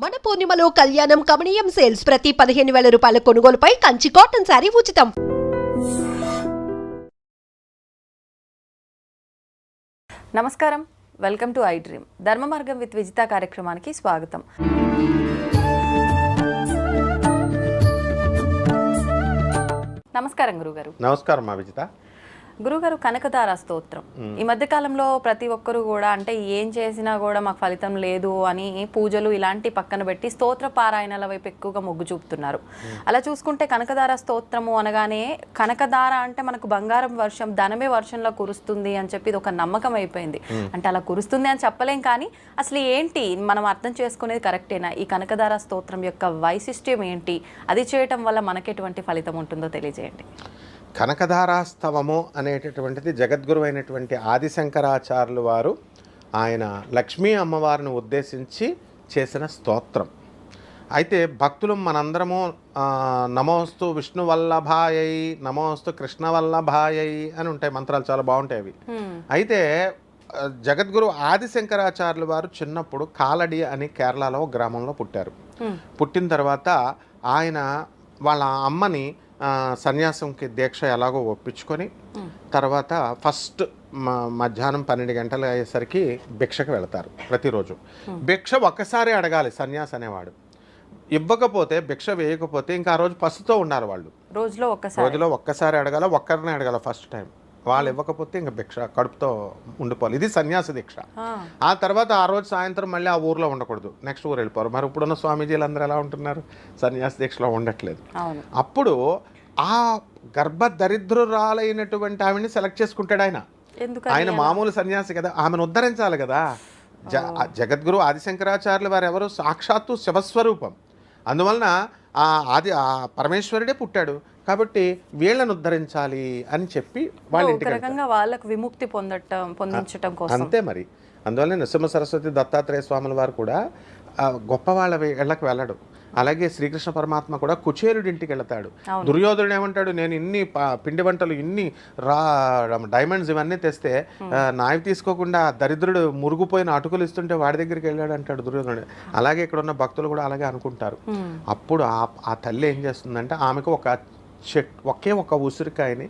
మన పూర్ణిమలో కళ్యాణం కమనీయం సేల్స్ ప్రతి పదిహేను వేల రూపాయల కొనుగోలుపై కంచి కాటన్ శారీ ఉచితం. నమస్కారం. Welcome to iDream. ధర్మ మార్గం విత్ విజిత కార్యక్రమానికి స్వాగతం. నమస్కారం గురుగారు. నమస్కారం మా విజిత. గురుగారు కనకదార స్తోత్రం. ఈ మధ్య కాలంలో ప్రతి ఒక్కరు కూడా అంటే ఏం చేసినా కూడా మాకు ఫలితం లేదు అని పూజలు ఇలాంటి పక్కన పెట్టి స్తోత్ర పారాయణల వైపు ఎక్కువగా మొగ్గు చూపుతున్నారు. అలా చూసుకుంటే కనకదార స్తోత్రము అనగానే కనకదార అంటే మనకు బంగారం వర్షం ధనమే వర్షంలో కురుస్తుంది అని చెప్పి ఇది ఒక నమ్మకం అయిపోయింది. అంటే అలా కురుస్తుంది అని చెప్పలేం కానీ అసలు ఏంటి? మనం అర్థం చేసుకునేది కరెక్టేనా? ఈ కనకదార స్తోత్రం యొక్క వైశిష్ట్యం ఏంటి? అది చేయటం వల్ల మనకెటువంటి ఫలితం ఉంటుందో తెలియజేయండి. కనకధారాస్తవము అనేటటువంటిది జగద్గురు అయినటువంటి ఆదిశంకరాచార్యులు వారు ఆయన లక్ష్మీ అమ్మవారిని ఉద్దేశించి చేసిన స్తోత్రం. అయితే భక్తులు మనందరము నమోస్తు విష్ణు వల్లభాయై నమోస్తు కృష్ణ వల్లభాయై అని ఉంటాయి మంత్రాలు చాలా బాగుంటాయి అవి. అయితే జగద్గురు ఆదిశంకరాచార్యులు వారు చిన్నప్పుడు కాలడి అని కేరళలో గ్రామంలో పుట్టారు. పుట్టిన తర్వాత ఆయన వాళ్ళ అమ్మని సన్యాసంకి దీక్ష ఎలాగో ఒప్పించుకొని తర్వాత ఫస్ట్ మధ్యాహ్నం పన్నెండు గంటలు అయ్యేసరికి భిక్షకు వెళతారు ప్రతిరోజు. భిక్ష ఒక్కసారి అడగాలి సన్యాసి అనేవాడు. ఇవ్వకపోతే భిక్ష వేయకపోతే ఇంకా ఆ రోజు పసుతో ఉండాలి వాళ్ళు. రోజులో ఒక్కసారి. రోజులో ఒక్కసారి అడగాల ఒక్కరినే అడగాల ఫస్ట్ టైం. వాళ్ళు ఇవ్వకపోతే ఇంకా భిక్ష కడుపుతో ఉండిపోవాలి. ఇది సన్యాసి దీక్ష. ఆ, తర్వాత ఆ రోజు సాయంత్రం మళ్ళీ ఆ ఊర్లో ఉండకూడదు. నెక్స్ట్ ఊరు వెళ్ళిపోరు మరి ఇప్పుడున్న స్వామీజీలు అందరూ ఎలా ఉంటున్నారు? సన్యాసి దీక్షలో ఉండట్లేదు. అప్పుడు ఆ గర్భ దరిద్రురాలైనటువంటి ఆవిడని సెలెక్ట్ చేసుకుంటాడు ఆయన. ఆయన మామూలు సన్యాసి కదా. ఆమెను ఉద్ధరించాలి కదా. జ జగద్గురు ఆదిశంకరాచార్యులు వారు ఎవరు సాక్షాత్తు శివస్వరూపం. అందువలన ఆ ఆది ఆ పరమేశ్వరుడే పుట్టాడు. కాబట్టి వీళ్ళని ఉద్ధరించాలి అని చెప్పి వాళ్ళ రకంగా వాళ్ళకు విముక్తి పొందటం పొందించటం కోసం. అంతే మరి. అందువల్ల నృసింహ సరస్వతి దత్తాత్రేయ స్వాముల వారు కూడా గొప్ప వాళ్ళ ఇళ్ళకి వెళ్ళడు. అలాగే శ్రీకృష్ణ పరమాత్మ కూడా కుచేరుడి ఇంటికి వెళ్తాడు. దుర్యోధనుడు ఏమంటాడు నేను ఇన్ని పిండి వంటలు ఇన్ని రా డైమండ్స్ ఇవన్నీ తెస్తే నావి తీసుకోకుండా దరిద్రుడు మురుగుపోయిన అటుకులు ఇస్తుంటే వాడి దగ్గరికి వెళ్ళాడు అంటాడు దుర్యోధనుడు. అలాగే ఇక్కడ ఉన్న భక్తులు కూడా అలాగే అనుకుంటారు. అప్పుడు ఆ ఆ తల్లి ఏం చేస్తుందంటే ఆమెకు ఒక చెట్ ఒకే ఒక ఉసిరికాయని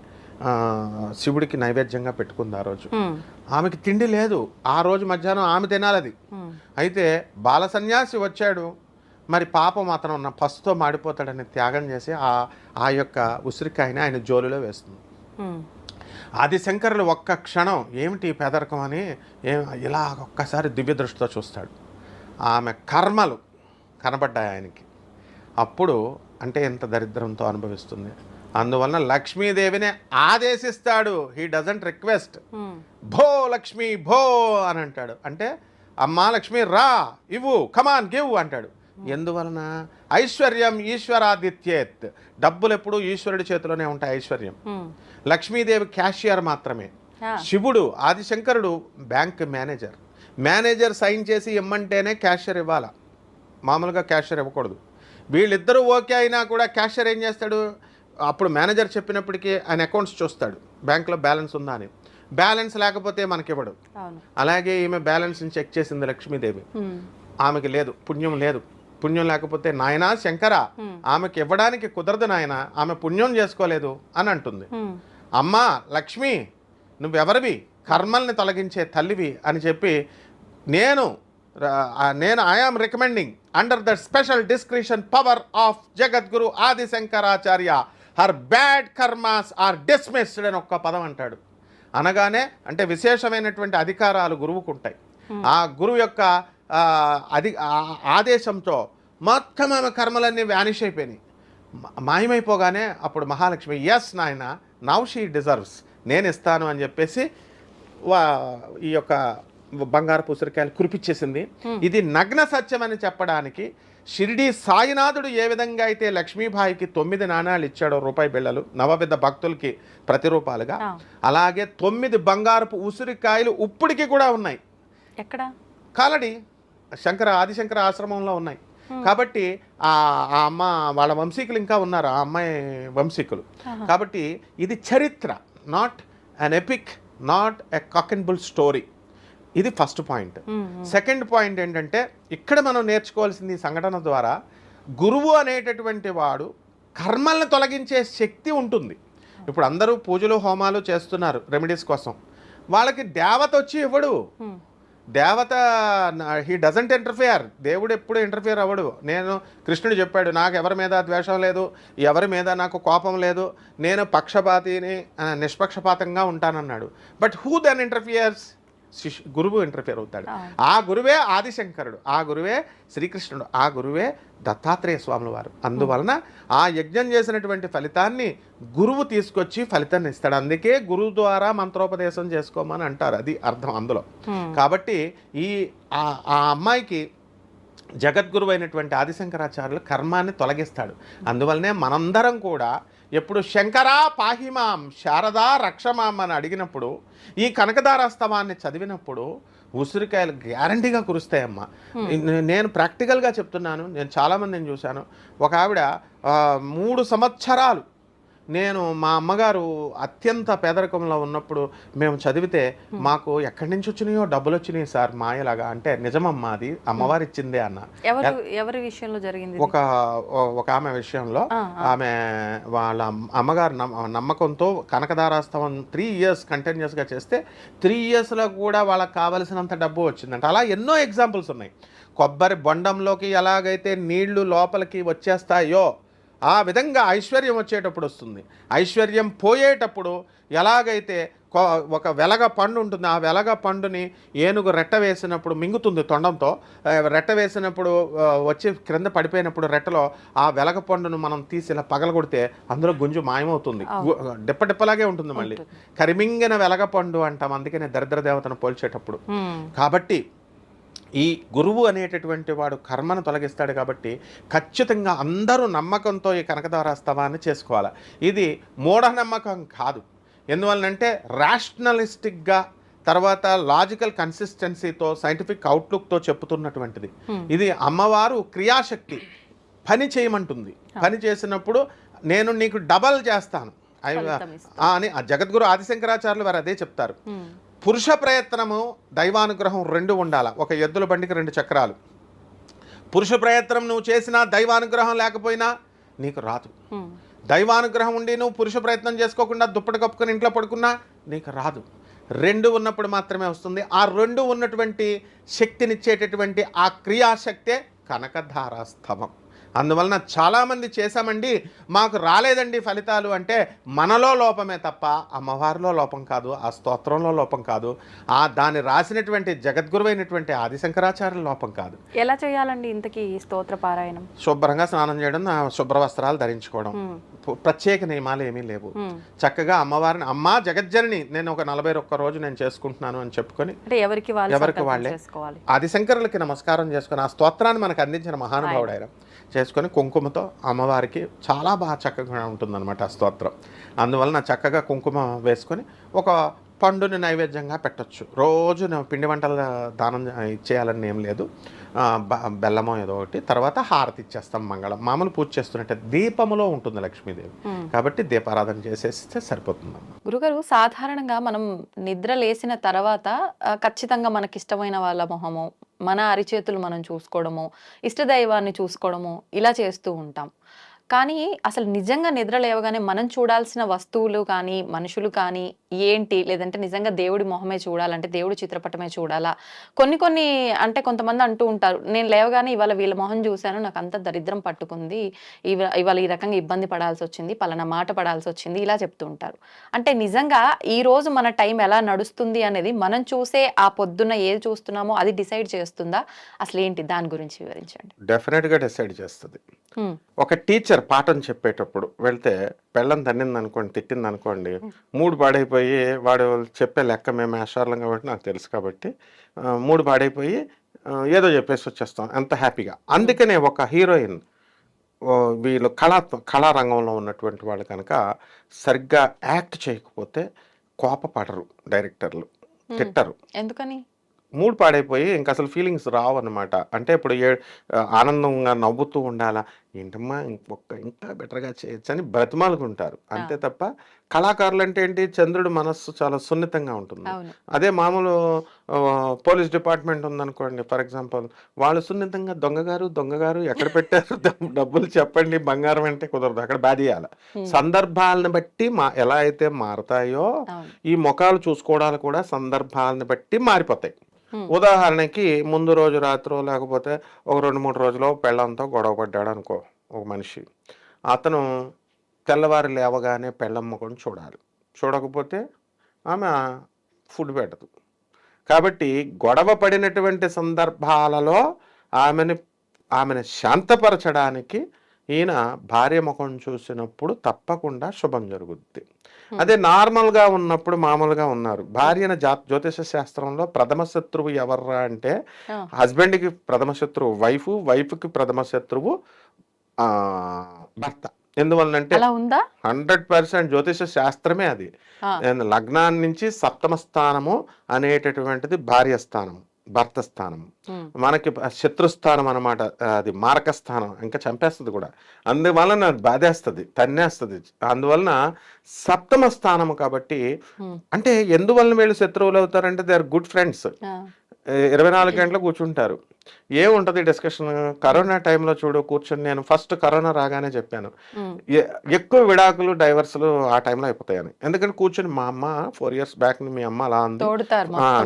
శివుడికి నైవేద్యంగా పెట్టుకుంది ఆ రోజు. ఆమెకి తిండి లేదు. ఆ రోజు మధ్యాహ్నం ఆమె తినాలి అది ఉమ్, అయితే బాల సన్యాసి వచ్చాడు. మరి పాపం అతను ఉన్న పసుతో మాడిపోతాడని త్యాగం చేసి ఆ ఆ యొక్క ఉసిరికాయని ఆయన జోలిలో వేస్తుంది. ఉమ్, ఆది శంకరులు ఒక్క క్షణం ఏమిటి పేదరికం అని ఏం ఇలా ఒక్కసారి దివ్య దృష్టితో చూస్తాడు. ఆమె కర్మలు కనబడ్డాయి ఆయనకి. అప్పుడు అంటే ఎంత దరిద్రంతో అనుభవిస్తుంది. అందువలన లక్ష్మీదేవిని ఆదేశిస్తాడు. హీ డజంట్ రిక్వెస్ట్ భో లక్ష్మి భో అని అంటాడు. అంటే అమ్మా లక్ష్మి రా ఇవ్వు కమాన్ గివ్ అంటాడు. ఎందువలన? ఐశ్వర్యం ఈశ్వరాదిత్యేత్ డబ్బులు ఎప్పుడు ఈశ్వరుడి చేతిలోనే ఉంటాయి ఐశ్వర్యం. ఉమ్, లక్ష్మీదేవి క్యాషియర్ మాత్రమే. శివుడు ఆదిశంకరుడు బ్యాంక్ మేనేజర్ మేనేజర్ సైన్ చేసి ఇమ్మంటేనే క్యాషియర్ ఇవ్వాల. మామూలుగా క్యాషియర్ ఇవ్వకూడదు. వీళ్ళిద్దరూ ఓకే అయినా కూడా క్యాషియర్ ఏం చేస్తాడు? అప్పుడు మేనేజర్ చెప్పినప్పటికీ ఆయన అకౌంట్స్ చూస్తాడు. బ్యాంక్లో బ్యాలెన్స్ ఉందా అని. బ్యాలెన్స్ లేకపోతే మనకి ఇవ్వడు. అవును. అలాగే ఈమె బ్యాలెన్స్ని చెక్ చేసింది లక్ష్మీదేవి. ఆమెకి లేదు. పుణ్యం లేదు. పుణ్యం లేకపోతే నాయనా శంకర ఆమెకి ఇవ్వడానికి కుదరదు నాయన. ఆమె పుణ్యం చేసుకోలేదు అని అంటుంది. అమ్మా లక్ష్మి నువ్వెవరివి? కర్మల్ని తొలగించే తల్లివి అని చెప్పి నేను నేను I am recommending under the special discretion power of Jagadguru Adi Shankaracharya her bad karmas are dismissed అని ఒక్క పదం అంటాడు. అనగానే అంటే విశేషమైనటువంటి అధికారాలు గురువుకు ఉంటాయి ఆ గురువు యొక్క ఆ- ఆదేశంతో మొత్తం ఆమె కర్మలన్నీ వ్యానిష్ అయిపోయినాయి. మాయమైపోగానే అప్పుడు మహాలక్ష్మి ఎస్ నాయన నవ్ షీ డిజర్వ్స్ నేను ఇస్తాను అని చెప్పేసి ఈ యొక్క బంగారు పుసరికాయలు కురిపించేసింది ఇది నగ్న సత్యం అని చెప్పడానికి షిరిడి సాయినాథుడు ఏ విధంగా అయితే లక్ష్మీబాయికి తొమ్మిది నాణాలు ఇచ్చాడో రూపాయి బిళ్ళలు నవవిధ భక్తులకి ప్రతిరూపాలుగా. అలాగే తొమ్మిది బంగారపు ఉసిరికాయలు ఇప్పటికి కూడా ఉన్నాయి. ఎక్కడ? కాలడి శంకర ఆదిశంకర ఆశ్రమంలో ఉన్నాయి. కాబట్టి ఆ ఆ అమ్మ వాళ్ళ వంశీకులు ఇంకా ఉన్నారు ఆ అమ్మాయి వంశీకులు. కాబట్టి ఇది చరిత్ర not an epic not a cock and bull story ఇది ఫస్ట్ పాయింట్. సెకండ్ పాయింట్ ఏంటంటే ఇక్కడ మనం నేర్చుకోవాల్సింది ఈ సంఘటన ద్వారా గురువు అనేటటువంటి వాడు కర్మల్ని తొలగించే శక్తి ఉంటుంది. ఇప్పుడు అందరూ పూజలు హోమాలు చేస్తున్నారు రెమెడీస్ కోసం. వాళ్ళకి దేవత వచ్చి ఇవ్వడు. దేవత హీ డజంట్ ఇంటర్ఫియర్ దేవుడు ఎప్పుడు ఇంటర్ఫియర్ అవ్వడు. నేను కృష్ణుడు చెప్పాడు నాకు ఎవరి మీద ద్వేషం లేదు ఎవరి మీద నాకు కోపం లేదు నేను పక్షపాతిని నిష్పక్షపాతంగా ఉంటానన్నాడు. బట్ హూ దెన్ ఇంటర్ఫియర్స్ శిష్యు గురువు ఇంటర్ఫియర్ అవుతాడు. ఆ గురువే ఆదిశంకరుడు ఆ గురువే శ్రీకృష్ణుడు ఆ గురువే దత్తాత్రేయ స్వాముల వారు. అందువలన ఆ యజ్ఞం చేసినటువంటి ఫలితాన్ని గురువు తీసుకొచ్చి ఫలితాన్ని ఇస్తాడు. అందుకే గురువు ద్వారా మంత్రోపదేశం చేసుకోమని అంటారు. అది అర్థం అందులో. కాబట్టి ఈ ఆ ఆ అమ్మాయికి జగద్గురు అయినటువంటి ఆదిశంకరాచార్యులు కర్మాన్ని తొలగిస్తాడు. అందువల్లనే మనందరం కూడా ఎప్పుడు శంకరా పాహిమాం శారదా రక్షమాం అని అడిగినప్పుడు ఈ కనకదారాస్తవాన్ని చదివినప్పుడు ఉసిరికాయలు గ్యారంటీగా కురుస్తాయమ్మా. నేను ప్రాక్టికల్గా చెప్తున్నాను నేను చాలామందిని చూశాను. ఒక ఆవిడ మూడు సంవత్సరాలు నేను మా అమ్మగారు అత్యంత పేదరికంలో ఉన్నప్పుడు మేము చదివితే మాకు ఎక్కడి నుంచి వచ్చినాయో డబ్బులు వచ్చినాయి సార్ మాయలాగా. అంటే నిజమమ్మా అది. అమ్మవారు ఇచ్చిందే అన్న. ఎవరు ఎవరి విషయంలో జరిగింది? ఒక ఒక ఆమె విషయంలో ఆమె వాళ్ళ అమ్మ- అమ్మగారు నమ్మ- నమ్మకంతో కనకదారాస్తవం త్రీ ఇయర్స్ కంటిన్యూస్గా చేస్తే త్రీ ఇయర్స్లో కూడా వాళ్ళకి కావలసినంత డబ్బు వచ్చిందంట. అలా ఎన్నో ఎగ్జాంపుల్స్ ఉన్నాయి. కొబ్బరి బొండంలోకి ఎలాగైతే నీళ్ళు లోపలికి వచ్చేస్తాయో ఆ విధంగా ఐశ్వర్యం వచ్చేటప్పుడు వస్తుంది. ఐశ్వర్యం పోయేటప్పుడు ఎలాగైతే ఒక వెలగ పండు ఉంటుంది ఆ వెలగ పండుని ఏనుగు రెట్ట వేసినప్పుడు మింగుతుంది తొండంతో. రెట్ట వేసినప్పుడు వచ్చి క్రింద పడిపోయినప్పుడు రెట్టలో ఆ వెలగ పండును మనం తీసి ఇలా పగలగొడితే అందులో గుంజు మాయమవుతుంది. గు- డిప్ప డిప్పలాగే ఉంటుంది మళ్ళీ. కరిమింగిన వెలగ పండు అంటాం. అందుకనే దరిద్ర దేవతను పోల్చేటప్పుడు. కాబట్టి ఈ గురువు అనేటటువంటి వాడు కర్మను తొలగిస్తాడు కాబట్టి ఖచ్చితంగా అందరూ నమ్మకంతో ఈ కనకదారాస్తవాన్ని చేసుకోవాలి. ఇది మూఢనమ్మకం కాదు. ఎందువల్లంటే రేషనలిస్టిక్గా తర్వాత లాజికల్ కన్సిస్టెన్సీతో సైంటిఫిక్ అవుట్లుక్తో చెప్పుతున్నటువంటిది ఇది అమ్మవారు క్రియాశక్తి. పని చేయమంటుంది. పని చేసినప్పుడు నేను నీకు డబల్ చేస్తాను. అని జగద్గురు ఆదిశంకరాచార్యులు వారు అదే చెప్తారు. పురుష ప్రయత్నము దైవానుగ్రహం రెండు ఉండాల. ఒక ఎద్దుల బండికి రెండు చక్రాలు. పురుష ప్రయత్నం నువ్వు చేసినా దైవానుగ్రహం లేకపోయినా నీకు రాదు. దైవానుగ్రహం ఉండి నువ్వు పురుష ప్రయత్నం చేసుకోకుండా దుప్పటి కప్పుకొని ఇంట్లో పడుకున్నా నీకు రాదు. రెండు ఉన్నప్పుడు మాత్రమే వస్తుంది. ఆ రెండు ఉన్నటువంటి శక్తినిచ్చేటటువంటి ఆ క్రియాశక్తే కనకధారాస్తవం. అందువలన చాలామంది చేశామండి మాకు రాలేదండి ఫలితాలు అంటే మనలో లోపమే తప్ప అమ్మవారిలో లోపం కాదు ఆ స్తోత్రంలో లోపం కాదు ఆ దాన్ని రాసినటువంటి జగద్గురువైనటువంటి ఆదిశంకరాచార్యుల లోపం కాదు. ఎలా చేయాలండి ఇంతకీ స్తోత్ర పారాయణం? శుభ్రంగా స్నానం చేయడం శుభ్ర వస్త్రాలు ధరించుకోవడం. ప్రత్యేక నియమాలు ఏమీ లేవు. చక్కగా అమ్మవారిని అమ్మా జగజ్జనని నేను ఒక నలభై ఒక్క రోజు నేను చేసుకుంటున్నాను అని చెప్పుకొని ఎవరికి వాళ్ళు ఎవరికి సంకల్పం వాళ్ళే. చేసుకోవాలి? ఆదిశంకరులకి నమస్కారం చేసుకొని ఆ స్తోత్రాన్ని మనకు అందించిన మహానుభావుడు ఆయన. చేసుకొని కుంకుమతో అమ్మవారికి చాలా బాగా చక్కగా ఉంటుందన్నమాట ఆ స్తోత్రం. అందువలన చక్కగా కుంకుమ వేసుకొని ఒక పండుని నైవేద్యంగా పెట్టొచ్చు. రోజు పిండి వంటల దానం ఇచ్చేయాలని ఏం లేదు. బెల్లమో ఏదో ఒకటి తర్వాత హారతి ఇచ్చేస్తాం మంగళం. మామూలు పూజ చేస్తున్నట్టే దీపములో ఉంటుంది లక్ష్మీదేవి. కాబట్టి దీపారాధన చేసేస్తే సరిపోతుందమ్మా. గురుగారు సాధారణంగా మనం నిద్ర లేసిన తర్వాత ఖచ్చితంగా మనకి ఇష్టమైన వాళ్ళ మొహము మన అరిచేతులు మనం చూసుకోవడము ఇష్టదైవాన్ని చూసుకోవడము ఇలా చేస్తూ ఉంటాం. కానీ అసలు నిజంగా నిద్ర లేవగానే మనం చూడాల్సిన వస్తువులు కానీ మనుషులు కానీ ఏంటి? లేదంటే నిజంగా దేవుడి మొహమే చూడాలంటే దేవుడి చిత్రపటమే చూడాలా? కొన్ని కొన్ని అంటే కొంతమంది అంటూ ఉంటారు నేను లేవగానే ఇవాళ వీళ్ళ మొహం చూశాను నాకు అంత దరిద్రం పట్టుకుంది ఇవ- ఇవాళ ఈ రకంగా ఇబ్బంది పడాల్సి వచ్చింది పలానా మాట పడాల్సి వచ్చింది ఇలా చెప్తూ ఉంటారు. అంటే నిజంగా ఈ రోజు మన టైం ఎలా నడుస్తుంది అనేది మనం చూసే ఆ పొద్దున్న ఏది చూస్తున్నామో అది డిసైడ్ చేస్తుందా? అసలు ఏంటి? దాని గురించి వివరించండి. డెఫినెట్గా డిసైడ్ చేస్తుంది. ఒక టీచర్ పాఠం చెప్పేటప్పుడు వెళ్తే పెళ్ళం తన్నింది అనుకోండి తిట్టింది అనుకోండి మూడు పాడైపోయి వాడు చెప్పే లెక్క మేము ఆశార్లం కాబట్టి నాకు తెలుసు కాబట్టి మూడు పాడైపోయి ఏదో చెప్పేసి వచ్చేస్తాం ఎంత హ్యాపీగా. అందుకనే ఒక హీరోయిన్ వీళ్ళు కళా కళారంగంలో ఉన్నటువంటి వాళ్ళు కనుక సరిగ్గా యాక్ట్ చేయకపోతే కోపపడరు డైరెక్టర్లు తిట్టరు. ఎందుకని? మూడ్ పాడైపోయి ఇంకా అసలు ఫీలింగ్స్ రావు అనమాట అంటే ఇప్పుడు ఏ ఆనందంగా నవ్వుతూ ఉండాలా ఏంటమ్మా ఇంకొక ఇంకా బెటర్గా చేయొచ్చు అని బ్రతిమాలుకుంటారు. అంతే తప్ప కళాకారులు అంటే ఏంటి? చంద్రుడు మనస్సు చాలా సున్నితంగా ఉంటుంది. అదే మామూలు పోలీస్ డిపార్ట్మెంట్ ఉందనుకోండి ఫర్ ఎగ్జాంపుల్ వాళ్ళు సున్నితంగా దొంగగారు దొంగగారు ఎక్కడ పెట్టారు? డబ్- డబ్బులు చెప్పండి బంగారం అంటే కుదరదు అక్కడ బాధేయాలి సందర్భాలను బట్టి మా ఎలా అయితే మారతాయో ఈ ముఖాలు చూసుకోవడాలు కూడా సందర్భాలను బట్టి మారిపోతాయి. ఉదాహరణకి ముందు రోజు రాత్రో లేకపోతే ఒక రెండు మూడు రోజులు పెళ్ళంతో గొడవ పడ్డాడు అనుకో ఒక మనిషి. అతను తెల్లవారు లేవగానే పెళ్ళమ్మకొని చూడాలి. చూడకపోతే ఆమె ఫుడ్ పెట్టదు. కాబట్టి గొడవ పడినటువంటి సందర్భాలలో ఆమెని ఆమెను శాంతపరచడానికి ఈయన భార్య ముఖం చూసినప్పుడు తప్పకుండా శుభం జరుగుద్ది. అదే నార్మల్గా ఉన్నప్పుడు మామూలుగా ఉన్నారు. భార్యను జ్యోతిష శాస్త్రంలో ప్రథమ శత్రువు ఎవర్రా అంటే. హస్బెండ్కి ప్రథమ శత్రువు వైఫ్ వైఫ్కి ప్రథమ శత్రువు ఆ, భర్త. ఉందా? హండ్రెడ్ పర్సెంట్ జ్యోతిష శాస్త్రమే అది. లగ్నాన్ని నుంచి సప్తమ స్థానము అనేటటువంటిది భార్య స్థానం భర్త స్థానం. మనకి శత్రుస్థానం అనమాట అది మారక స్థానం ఇంకా చంపేస్తుంది కూడా అందువలన బాధేస్తుంది తన్నేస్తుంది అందువలన సప్తమ స్థానము కాబట్టి. అంటే ఎందువలన వీళ్ళు శత్రువులు అవుతారంటే దే ఆర్ గుడ్ ఫ్రెండ్స్. ఇరవై నాలుగు గంటలు కూర్చుంటారు. ఏముంటది డిస్కషన్? కరోనా టైంలో చూడు కూర్చొని నేను ఫస్ట్ కరోనా రాగానే చెప్పాను. ఎక్కువ విడాకులు డైవర్సులు ఆ టైంలో అయిపోతాయని. ఎందుకంటే కూర్చొని మా అమ్మ ఫోర్ ఇయర్స్ బ్యాక్ మీ అమ్మ అలా అంది.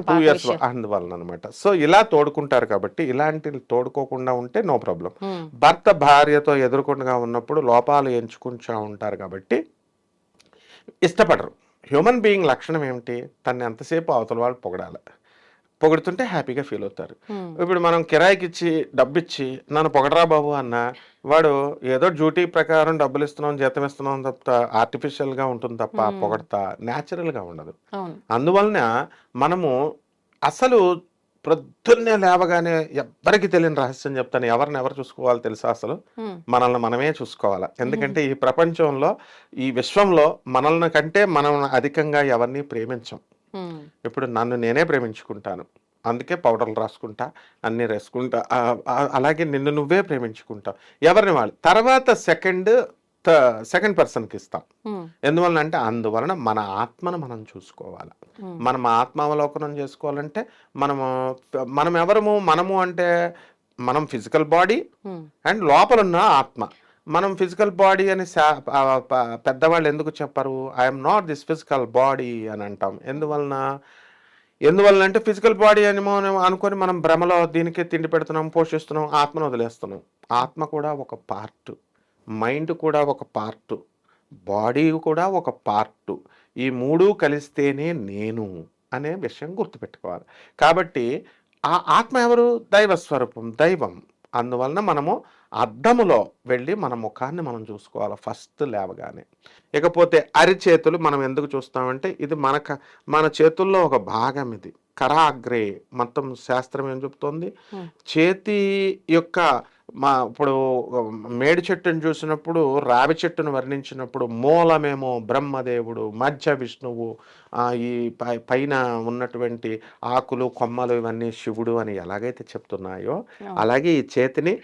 Two years. అందువలన అనమాట సో ఇలా తోడుకుంటారు కాబట్టి ఇలాంటి తోడుకోకుండా ఉంటే నో ప్రాబ్లం. భర్త భార్యతో ఎదురుకుండా ఉన్నప్పుడు లోపాలు ఎంచుకుంటా ఉంటారు కాబట్టి ఇష్టపడరు. హ్యూమన్ బీయింగ్ లక్షణం ఏమిటి? తను ఎంతసేపు అవతల వాళ్ళు పొగడాలి. పొగుడుతుంటే హ్యాపీగా ఫీల్ అవుతారు. ఇప్పుడు మనం కిరాయికి ఇచ్చి డబ్బు ఇచ్చి నన్ను పొగడరా బాబు అన్న వాడు ఏదో డ్యూటీ ప్రకారం డబ్బులు ఇస్తున్నాం జీతం ఇస్తున్నాం తప్ప ఆర్టిఫిషియల్గా ఉంటుంది తప్ప. పొగడతా న్యాచురల్గా ఉండదు అందువలన మనము అసలు ప్రొద్దున్నే లేవగానే ఎవ్వరికి తెలియని రహస్యం చెప్తాను ఎవరిని ఎవరు చూసుకోవాలో తెలుసా అసలు. మనల్ని మనమే చూసుకోవాలి ఎందుకంటే ఈ ప్రపంచంలో ఈ విశ్వంలో మనల్ని కంటే మనం అధికంగా ఎవరిని ప్రేమించం. ఇప్పుడు నన్ను నేనే ప్రేమించుకుంటాను. అందుకే పౌడర్లు రాసుకుంటా అన్నీ రాసుకుంటా అలాగే నిన్ను నువ్వే ప్రేమించుకుంటావు. ఎవరిని వాళ్ళు? తర్వాత సెకండ్ సెకండ్ పర్సన్కి ఇస్తాం. ఎందువలన అంటే అందువలన మన ఆత్మను మనం చూసుకోవాలి. మనం ఆత్మావలోకనం చేసుకోవాలంటే మనము మనం ఎవరము మనము అంటే మనం ఫిజికల్ బాడీ. అండ్ లోపల ఉన్న ఆత్మ. మనం ఫిజికల్ బాడీ అని పెద్దవాళ్ళు ఎందుకు చెప్పరు? I'm not this physical body అని అంటాం. ఎందువలన? ఎందువలన అంటే ఫిజికల్ బాడీ అని అనుకొని మనం భ్రమలో దీనికి తిండి పెడుతున్నాం పోషిస్తున్నాం ఆత్మను వదిలేస్తున్నాం. ఆత్మ కూడా ఒక పార్ట్ మైండ్ కూడా ఒక పార్ట్ బాడీ కూడా ఒక పార్ట్ ఈ మూడు కలిస్తేనే నేను అనే విషయం గుర్తుపెట్టుకోవాలి. కాబట్టి ఆ ఆత్మ ఎవరు? దైవ స్వరూపం దైవం. అందువలన మనము అద్దములో వెళ్ళి మన ముఖాన్ని మనం చూసుకోవాలి ఫస్ట్ లేవగానే. ఇకపోతే అరిచేతులు మనం ఎందుకు చూస్తామంటే ఇది మన క- మన చేతుల్లో ఒక భాగం ఇది. కరాగ్రే మొత్తం శాస్త్రం ఏం చెప్తోంది. చేతి యొక్క మా ఇప్పుడు మేడి చెట్టును చూసినప్పుడు రావి చెట్టును వర్ణించినప్పుడు మూలమేమో బ్రహ్మదేవుడు మధ్య విష్ణువు ఈ పై పైన ఉన్నటువంటి ఆకులు కొమ్మలు ఇవన్నీ శివుడు అని ఎలాగైతే చెప్తున్నాయో. అలాగే ఈ చేతిని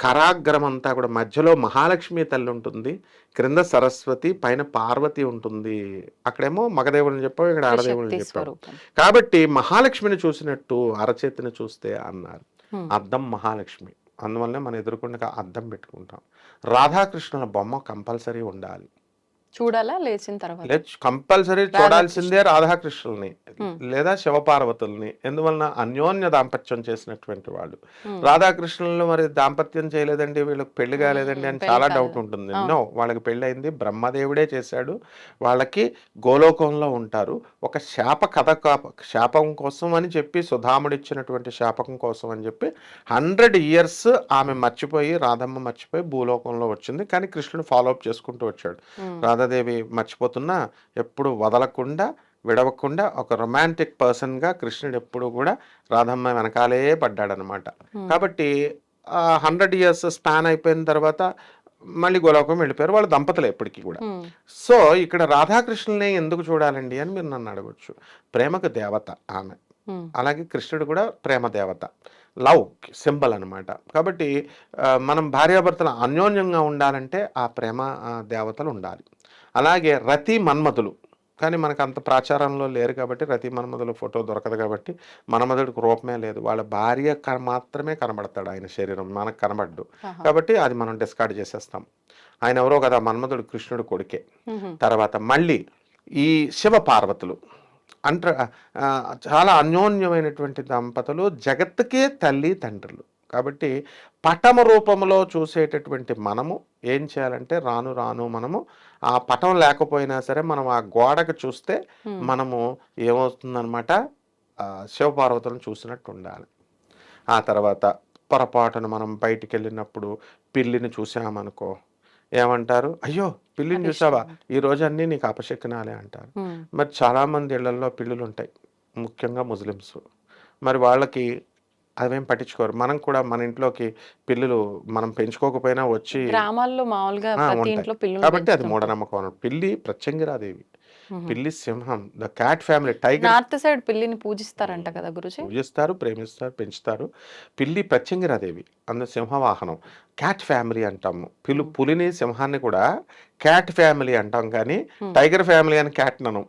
కరాగ్రం అంతా కూడా మధ్యలో మహాలక్ష్మి తల్లి ఉంటుంది క్రింద సరస్వతి పైన పార్వతి ఉంటుంది. అక్కడేమో మగదేవుని చెప్పావు ఇక్కడ ఆడదేవుని చెప్పావు. కాబట్టి మహాలక్ష్మిని చూసినట్టు అరచేతిని చూస్తే అన్నారు. అద్దం మహాలక్ష్మి. అందువల్లనే మనం ఎదుర్కొండగా అద్దం పెట్టుకుంటాం. రాధాకృష్ణుల బొమ్మ కంపల్సరీ ఉండాలి. చూడాలా? లేచిన తర్వాత? లేదు కంపల్సరీ చూడాల్సిందే రాధాకృష్ణుల్ని. లేదా శివపార్వతుల్ని. ఎందువలన అన్యోన్య దాంపత్యం చేసినటువంటి వాళ్ళు. Hmm. రాధాకృష్ణులు మరి దాంపత్యం చేయలేదండి వీళ్ళకి పెళ్ళి కాలేదండి అని చాలా. డౌట్ ఉంటుంది. నో వాళ్ళకి పెళ్ళి అయింది బ్రహ్మదేవుడే చేశాడు. వాళ్ళకి గోలోకంలో ఉంటారు. ఒక శాప కథ శాపం కోసం అని చెప్పి సుధాముడు ఇచ్చినటువంటి శాపకం కోసం అని చెప్పి హండ్రెడ్ ఇయర్స్ ఆమె మర్చిపోయి రాధమ్మ మర్చిపోయి భూలోకంలో వచ్చింది కానీ కృష్ణుడు ఫాలో అప్ చేసుకుంటూ వచ్చాడు. రాధాదేవి మర్చిపోతున్నా ఎప్పుడు వదలకుండా విడవకుండా ఒక రొమాంటిక్ పర్సన్గా కృష్ణుడు ఎప్పుడు కూడా రాధమ్మ వెనకాలే పడ్డాడనమాట. కాబట్టి హండ్రెడ్ ఇయర్స్ స్పాన్ అయిపోయిన తర్వాత మళ్ళీ గోలోకం వెళ్ళిపోయారు. వాళ్ళు దంపతులు ఎప్పటికీ కూడా. సో ఇక్కడ రాధాకృష్ణుల్ని ఎందుకు చూడాలండి అని మీరు నన్ను అడగచ్చు. ప్రేమకు దేవత ఆమె. అలాగే కృష్ణుడు కూడా ప్రేమ దేవత. లవ్ సింబల్ అనమాట కాబట్టి మనం భార్యాభర్తలు అన్యోన్యంగా ఉండాలంటే ఆ ప్రేమ దేవతలు ఉండాలి. అలాగే రతి మన్మధులు. కానీ మనకు అంత ప్రాచారంలో లేరు కాబట్టి రతి మన్మధుల ఫోటో దొరకదు కాబట్టి మన్మధుడికి రూపమే లేదు. వాళ్ళ భార్య మాత్రమే కనబడతాడు ఆయన శరీరం మనకు కనబడ్డు. కాబట్టి అది మనం డిస్కార్డ్ చేసేస్తాం. ఆయన ఎవరో కదా మన్మధుడు కృష్ణుడు కొడుకే. తర్వాత మళ్ళీ ఈ శివ పార్వతులు అంట చాలా అన్యోన్యమైనటువంటి దంపతులు జగత్తుకే తల్లి తండ్రులు. కాబట్టి పటమ రూపంలో చూసేటటువంటి మనము ఏం చేయాలంటే రాను రాను మనము ఆ పటం లేకపోయినా సరే మనం ఆ గోడకు చూస్తే. మనము ఏమవుతుందన్నమాట? ఆ, శివపార్వతులను చూసినట్టు ఉండాలి. ఆ తర్వాత పొరపాటున మనం బయటికి వెళ్ళినప్పుడు పిల్లిని చూసామనుకో ఏమంటారు? అయ్యో పిల్లిని చూసావా. ఈ రోజు అన్నీ నీకు అపశకునాలే అంటారు. మరి చాలామంది ఇళ్ళలో పిల్లులు ఉంటాయి ముఖ్యంగా ముస్లిమ్స్. మరి వాళ్ళకి అవేం పట్టించుకోరు. మనం కూడా మన ఇంట్లోకి పిల్లులు మనం పెంచుకోకపోయినా వచ్చి గ్రామాల్లో మామూలుగా. ఇంట్లో పిల్లలు కాబట్టి అది మూఢనమ్మకం అన్నమాట. పిల్లి ప్రత్యంగిరాదేవి. పిల్లి సింహం the cat family tiger north side పిల్లిని పూజిస్తారంట కదా గురుజీ? పూజిస్తారు ప్రేమిస్తారు పెంచుతారు. పిల్లి ప్రత్యంగిరాదేవి అందు సింహవాహనం. క్యాట్ ఫ్యామిలీ అంటాము పిల్లు పులిని సింహాన్ని కూడా క్యాట్ ఫ్యామిలీ అంటాం కానీ. టైగర్ ఫ్యామిలీ అని క్యాట్ ననం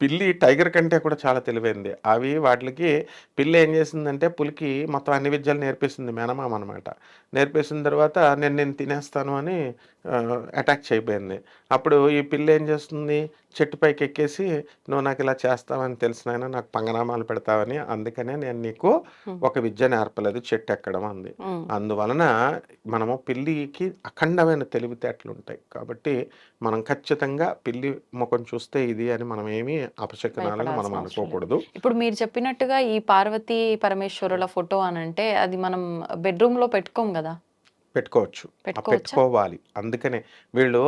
పిల్లి టైగర్ కంటే కూడా చాలా తెలివైంది. అవి వాటికి పిల్లి ఏం చేసిందంటే పులికి మొత్తం అన్ని విద్యలు నేర్పిస్తుంది మేనమామ అనమాట నేర్పేసిన తర్వాత నేను నేను తినేస్తాను అని అటాక్ చేయబోయింది. అప్పుడు ఈ పిల్లి ఏం చేస్తుంది? చెట్టు పైకి ఎక్కేసి నువ్వు నాకు ఇలా చేస్తావని తెలిసినైనా నాకు పంగనామాలు పెడతావని అందుకనే నేను నీకు. ఒక విద్య నేర్పలేదు చెట్టు ఎక్కడం అంది. అందువలన మనము పిల్లికి అఖండమైన తెలివితేటలు ఉంటాయి. కాబట్టి మనం ఖచ్చితంగా పిల్లి ముఖం చూస్తే ఇది అని మనం ఏమీ అపశకనాలను మనం అనుకోకూడదు. ఇప్పుడు మీరు చెప్పినట్టుగా ఈ పార్వతీ పరమేశ్వరుల ఫోటో అని అంటే అది మనం బెడ్రూమ్లో పెట్టుకోం కదా. పెట్టుకోవచ్చు? పెట్టుకోవాలి. అందుకనే వీళ్ళు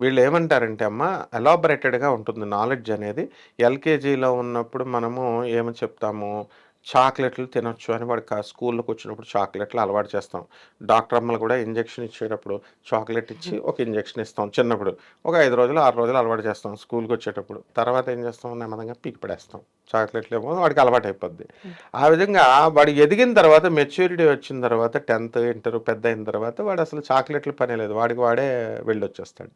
వీళ్ళు ఏమంటారంటే అమ్మ ఎలాబరేటెడ్గా ఉంటుంది నాలెడ్జ్ అనేది. ఎల్కేజీలో ఉన్నప్పుడు మనము ఏమని చెప్తాము? చాక్లెట్లు తినొచ్చు అని వాడికి స్కూల్లోకి వచ్చినప్పుడు చాక్లెట్లు అలవాటు చేస్తాం. డాక్టర్ అమ్మలు కూడా ఇంజెక్షన్ ఇచ్చేటప్పుడు చాక్లెట్ ఇచ్చి ఒక ఇంజెక్షన్ ఇస్తాం చిన్నప్పుడు. ఒక ఐదు రోజులు ఆరు రోజులు అలవాటు చేస్తాం స్కూల్కి వచ్చేటప్పుడు. తర్వాత ఏం చేస్తాం? నెమ్మదిగా పీకి పడేస్తాం. చాక్లెట్లు ఏమో వాడికి అలవాటు అయిపోద్ది. ఆ విధంగా వాడు ఎదిగిన తర్వాత మెచ్యూరిటీ వచ్చిన తర్వాత టెన్త్ ఇంటర్ పెద్ద అయిన తర్వాత వాడు అసలు చాక్లెట్లు పనే లేదు. వాడికి వాడే వెళ్ళొచ్చేస్తాడు.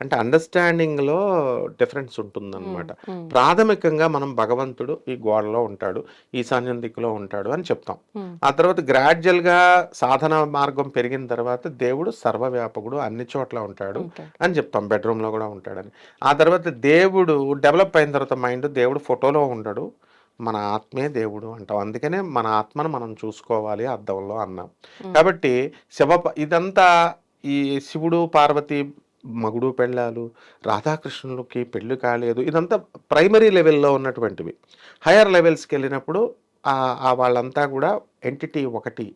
అంటే అండర్స్టాండింగ్లో డిఫరెన్స్ ఉంటుందన్నమాట. ప్రాథమికంగా మనం భగవంతుడు ఈ గోడలో ఉంటాడు. ఈశాన్యం దిక్కులో ఉంటాడు అని చెప్తాం. ఆ తర్వాత గ్రాడ్యువల్గా సాధన మార్గం పెరిగిన తర్వాత దేవుడు సర్వవ్యాపకుడు అన్ని చోట్ల ఉంటాడు. అని చెప్తాం. బెడ్రూమ్లో కూడా ఉంటాడని. ఆ తర్వాత దేవుడు డెవలప్ అయిన తర్వాత మైండ్ దేవుడు ఫోటోలో ఉండడు. మన ఆత్మే దేవుడు అంటాం. అందుకనే మన ఆత్మను మనం చూసుకోవాలి అద్దంలో అన్నాం. కాబట్టి శివ ఇదంతా ఈ శివుడు పార్వతి మగుడు పెళ్ళాలు రాధాకృష్ణులకి పెళ్ళి కాలేదు. ఇదంతా ప్రైమరీ లెవెల్లో ఉన్నటువంటివి. హయ్యర్ లెవెల్స్కి వెళ్ళినప్పుడు వాళ్ళంతా కూడా ఎంటిటీ ఒకటి.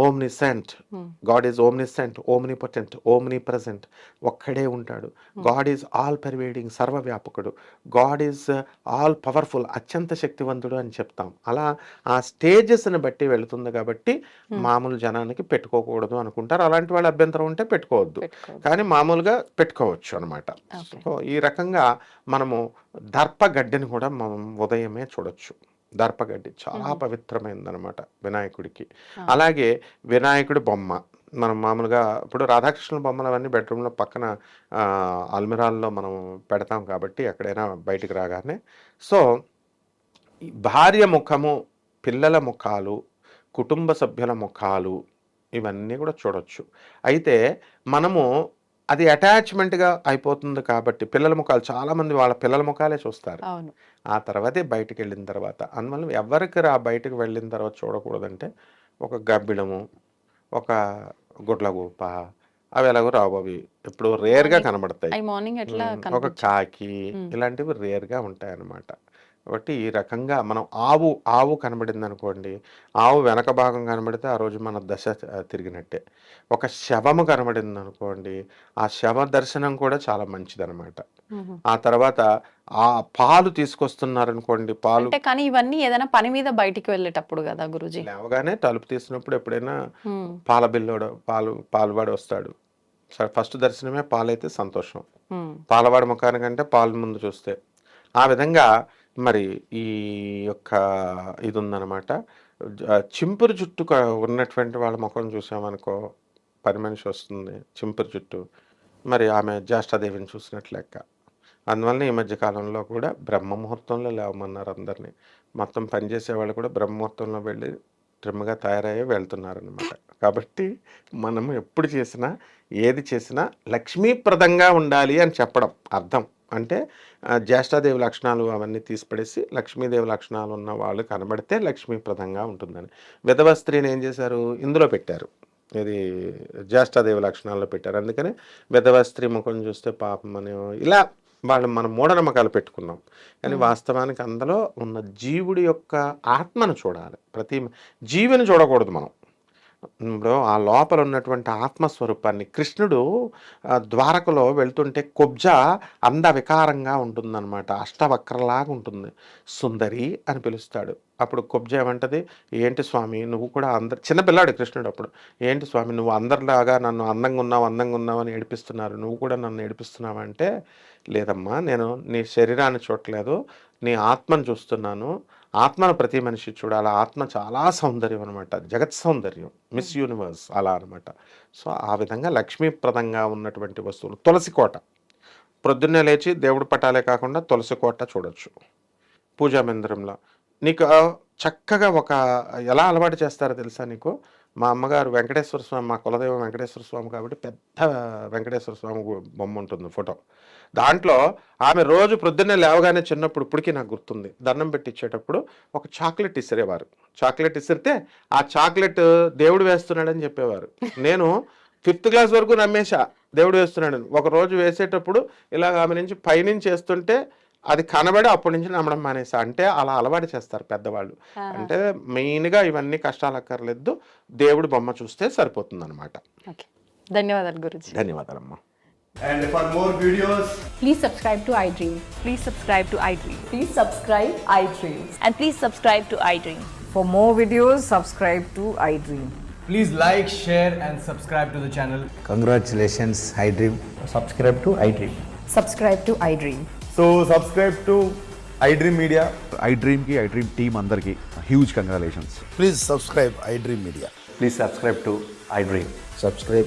Omniscient hmm. God is omniscient omnipotent omnipresent ఒక్కడే ఉంటాడు. గాడ్ ఈజ్ ఆల్ పర్వేడింగ్ సర్వవ్యాపకుడు. గాడ్ ఈజ్ ఆల్ పవర్ఫుల్ అత్యంత శక్తివంతుడు అని చెప్తాం. అలా ఆ స్టేజెస్ని బట్టి వెళుతుంది కాబట్టి మామూలు జనానికి పెట్టుకోకూడదు అనుకుంటారు. అలాంటి వాళ్ళ అభ్యంతరం ఉంటే పెట్టుకోవద్దు. కానీ మామూలుగా పెట్టుకోవచ్చు అనమాట. సో ఈ రకంగా మనము దర్పగడ్డిని కూడా మనం ఉదయమే చూడొచ్చు. దర్పగడ్డి చాలా పవిత్రమైనది అనమాట వినాయకుడికి అలాగే వినాయకుడి బొమ్మ మనం మామూలుగా ఇప్పుడు రాధాకృష్ణుల బొమ్మలు అవన్నీ బెడ్రూమ్లో పక్కన అల్మిరాల్లో మనం పెడతాం కాబట్టి ఎక్కడైనా బయటికి రాగానే. సో భార్య ముఖము పిల్లల ముఖాలు కుటుంబ సభ్యుల ముఖాలు ఇవన్నీ కూడా చూడొచ్చు. అయితే మనము అది అటాచ్మెంట్గా అయిపోతుంది కాబట్టి పిల్లల ముఖాలు చాలామంది వాళ్ళ పిల్లల ముఖాలే చూస్తారు. ఆ తర్వాతే బయటికి వెళ్ళిన తర్వాత అందువల్ల ఎవరికి రా బయటకు వెళ్ళిన తర్వాత చూడకూడదంటే ఒక గబ్బిడము ఒక గుడ్లగూప అవి ఎలాగో రావు అవి ఇప్పుడు రేర్గా కనబడతాయి. ఒక కాకి. ఇలాంటివి రేర్గా ఉంటాయి అన్నమాట కాబట్టి ఈ రకంగా మనం ఆవు ఆవు కనబడింది అనుకోండి ఆవు వెనక భాగం కనబడితే ఆ రోజు మన దశ తిరిగినట్టే. ఒక శవము కనబడింది అనుకోండి ఆ శవ దర్శనం కూడా చాలా మంచిదన్నమాట మ్మ్. ఆ తర్వాత ఆ పాలు తీసుకొస్తున్నారనుకోండి పాలు కానీ ఇవన్నీ ఏదైనా పని మీద బయటికి వెళ్ళేటప్పుడు కదా గురుజీ? లేవగానే తలుపు తీసినప్పుడు ఎప్పుడైనా పాల బిల్లోడు పాలు పాలువాడు వస్తాడు. సరే ఫస్ట్ దర్శనమే పాలైతే సంతోషం. పాలవాడి ముఖానికంటే పాలు ముందు చూస్తే. ఆ విధంగా మరి ఈ యొక్క ఇది ఉందన్నమాట చింపురు జుట్టు ఉన్నటువంటి వాళ్ళ ముఖం చూసామనుకో పని మనిషి వస్తుంది చింపురు జుట్టు. మరి ఆమె జ్యేష్ఠాదేవిని చూసినట్లు లెక్క. అందువల్ల ఈ మధ్య కాలంలో కూడా బ్రహ్మ ముహూర్తంలో లేవమన్నారు అందరినీ. మొత్తం పనిచేసే వాళ్ళు కూడా బ్రహ్మముహూర్తంలో వెళ్ళి ట్రిమ్గా తయారయ్యే వెళ్తున్నారనమాట కాబట్టి మనం ఎప్పుడు చేసినా ఏది చేసినా లక్ష్మీప్రదంగా ఉండాలి అని చెప్పడం అర్థం. అంటే జ్యేష్ఠాదేవి లక్షణాలు అవన్నీ తీసిపడేసి లక్ష్మీదేవి లక్షణాలు ఉన్న వాళ్ళు కనబడితే లక్ష్మీప్రదంగా ఉంటుందని. విధవ స్త్రీని ఏం చేశారు? ఇందులో పెట్టారు. ఇది జ్యేష్ఠాదేవి లక్షణాల్లో పెట్టారు. అందుకని విధవ స్త్రీ ముఖం చూస్తే పాపం అని ఇలా వాళ్ళు మనం మూఢనమ్మకాలు పెట్టుకున్నాం. కానీ వాస్తవానికి అందులో ఉన్న జీవుడి యొక్క ఆత్మను చూడాలి. ప్రతి జీవిని చూడకూడదు మనం. ఇప్పుడు ఆ లోపల ఉన్నటువంటి ఆత్మస్వరూపాన్ని కృష్ణుడు ద్వారకలో వెళ్తుంటే కుబ్జ అంద వికారంగా ఉంటుందన్నమాట. అష్టవక్రలాగా ఉంటుంది. సుందరి అని పిలుస్తాడు. అప్పుడు కుబ్జ ఏమంటది? ఏంటి స్వామి నువ్వు కూడా అందరు చిన్నపిల్లాడు కృష్ణుడు అప్పుడు. ఏంటి స్వామి నువ్వు అందరిలాగా నన్ను అందంగా ఉన్నావు అందంగా ఉన్నావు అని ఏడిపిస్తున్నారు. నువ్వు కూడా నన్ను ఏడిపిస్తున్నావు? అంటే లేదమ్మా నేను నీ శరీరాన్ని చూడట్లేదు. నీ ఆత్మను చూస్తున్నాను. ఆత్మను ప్రతి మనిషి చూడాలి? ఆత్మ చాలా సౌందర్యం అనమాట జగత్ సౌందర్యం. మిస్ యూనివర్స్ అలా అనమాట సో ఆ విధంగా లక్ష్మీప్రదంగా ఉన్నటువంటి వస్తువులు. తులసి కోట. ప్రొద్దున్నే లేచి దేవుడి పటాలే కాకుండా తులసి కోట చూడొచ్చు. పూజా మందిరంలో. నీకు చక్కగా ఒక ఎలా అలవాటు చేస్తారో తెలుసా నీకు? మా అమ్మగారు వెంకటేశ్వర స్వామి మా కులదైవం వెంకటేశ్వర స్వామి కాబట్టి పెద్ద వెంకటేశ్వర స్వామి బొమ్మ ఉంటుంది ఫోటో. దాంట్లో ఆమె రోజు ప్రొద్దున్నే లేవగానే చిన్నప్పుడు ఇప్పటికీ నాకు గుర్తుంది. దండం పెట్టి ఇచ్చేటప్పుడు ఒక చాక్లెట్ ఇసిరేవారు. చాక్లెట్ ఇసిరితే ఆ చాక్లెట్ దేవుడు వేస్తున్నాడని చెప్పేవారు. నేను ఫిఫ్త్ క్లాస్ వరకు నమ్మేశా దేవుడు వేస్తున్నాడని. ఒక రోజు వేసేటప్పుడు ఇలాగ ఆమె నుంచి పైనుంచి వేస్తుంటే అది కనబడి అప్పటి నుంచి నమ్మడం మానేసా అంటే అలా అలవాటు చేస్తారు పెద్దవాళ్ళు. అంటే మెయిన్గా ఇవన్నీ కష్టాలు అక్కర్లేదు. దేవుడి బొమ్మ చూస్తే సరిపోతుంది అనమాట ధన్యవాదాలు గురుజీ. ధన్యవాదాలమ్మా. And for more videos, Please subscribe to iDream. Please subscribe to iDream. Please subscribe iDreams. And please subscribe to iDream. For more videos, subscribe to iDream. Please like, share, and subscribe to the channel. Congratulations, iDream. Subscribe to iDream. Subscribe to iDream. So, subscribe to iDream Media. iDream ki iDream team under ki huge congratulations. Please subscribe iDream Media. Please subscribe to iDream. Subscribe